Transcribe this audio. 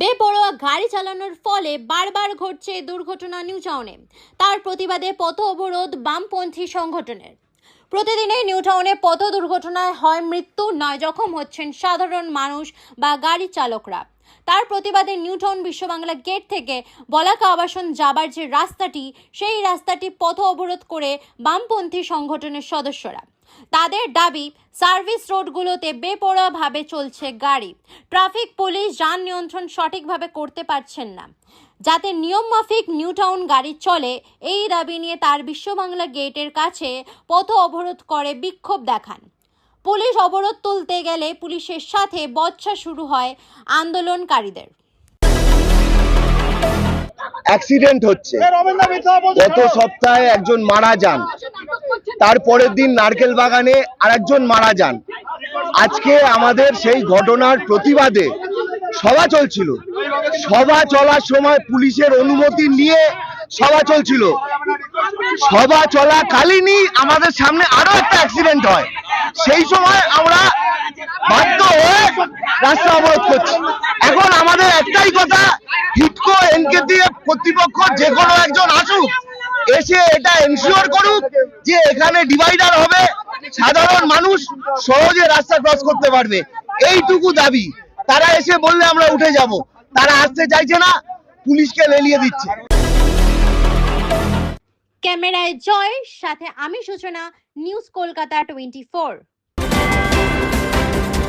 বেপরোয়া গাড়ি চালানোর ফলে বারবার ঘটছে দুর্ঘটনা নিউ টাউনে। তার প্রতিবাদে পথ অবরোধ বামপন্থী সংগঠনের। প্রতিদিনই নিউ টাউনে পথ দুর্ঘটনায় হয় মৃত্যু, নয় জখম হচ্ছেন সাধারণ মানুষ বা গাড়ি চালকরা। তার প্রতিবাদে নিউ টাউন বিশ্ব বাংলা গেট থেকে বলাকা আবাসন যাবার যে রাস্তাটি, সেই রাস্তাটি পথ অবরোধ করে বামপন্থী সংগঠনের সদস্যরা। তাদের দাবি সার্ভিস রোডগুলোতে বেপরোয়াভাবে চলছে গাড়ি। ট্রাফিক পুলিশ যান নিয়ন্ত্রণ সঠিকভাবে করতে পারছেন না। যাতে নিয়মমাফিক নিউ টাউন গাড়ি চলে এই দাবি নিয়ে তার বিশ্ববাংলা গেটের কাছে পথ অবরোধ করে বিক্ষোভ দেখান। পুলিশ অবরোধ তুলতে গেলে পুলিশের সাথে বচ্চা শুরু হয় আন্দোলনকারীদের। অ্যাক্সিডেন্ট হচ্ছে। গত সপ্তাহে একজন মারা যান। তারপরের দিন নারকেল বাগানে আরেকজন মারা যান। আজকে আমাদের সেই ঘটনার প্রতিবাদে সভা চলছিল। সভা চলার সময় পুলিশের অনুমতি নিয়ে সভা চলছিল। সভা চলাকালীনই আমাদের সামনে আরও একটা অ্যাক্সিডেন্ট হয়। সেই সময় আমরা বাধ্য হয়ে রাস্তা অবরোধ করছি। এখন আমাদের একটাই কথা, হিটকো এনকে দিয়ে কর্তৃপক্ষ যে কোনো একজন আসুক এসে এটা এনশিওর করুক যে এখানে ডিভাইডার হবে, সাধারণ মানুষ সহজে রাস্তা ক্রস করতে পারবে। এইটুকু দাবি। তারা এসে বললে আমরা উঠে যাব। তারা আসতে চাইছে না, পুলিশকে লেলিয়ে দিচ্ছে। ক্যামেরায় জয়, সাথে আমি সূচনা, নিউজ কলকাতা টোয়েন্টি